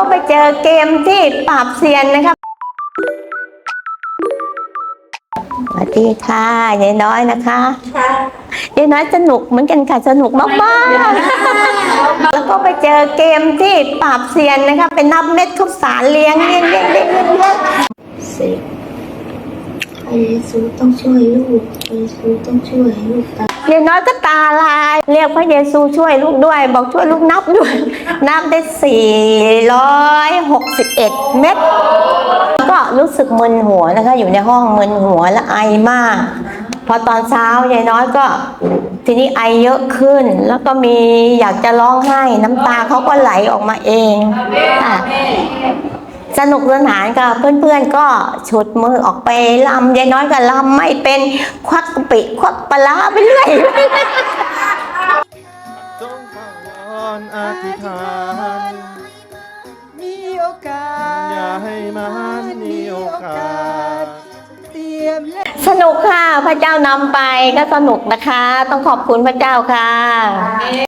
ก็ไปเจอเกมที่ปราบเซียนนะครับสวัสดีค่ะยายน้อยนะคะยายน้อยสนุกเหมือนกันค่ะสนุกมากๆแล้วก็ไปเจอเกมที่ปราบเซียนนะคะเป็นนับเม็ดข้าวสารเลี้ยงเลี้ยงเลี้ยงเลี้ยงเลี้ยงเลี้ยงเสกพระเยซูต้องช่วยลูกพระเยซูต้องช่วยลูกตา ยายน้อยก็ตาลาย เรียกพระเยซูช่วยลูกด้วย บอกช่วยลูกนับด้วย นับได้ 461 เม็ดก็รู้สึกมึนหัวนะคะ อยู่ในห้องมึนหัวและไอมาก พอตอนเช้ายายน้อยก็ทีนี้ไอเยอะขึ้นแล้วก็มีอยากจะร้องไห้ น้ำตาเขาก็ไหลออกมาเองค่ะ สนุกสนานกับเพื่อนๆก็ฉุดมือออกไปลำยายน้อยก็ลำไม่เป็นควักกะปิควักปลาร้าไปเรื่อยจงฟังวอนอธิษฐานมีโอกาส อย่าให้มันมีโอกาส เตรียมและสนุกค่ะ พระเจ้านำไปก็สนุกนะคะ ต้องขอบคุณพระเจ้าค่ะ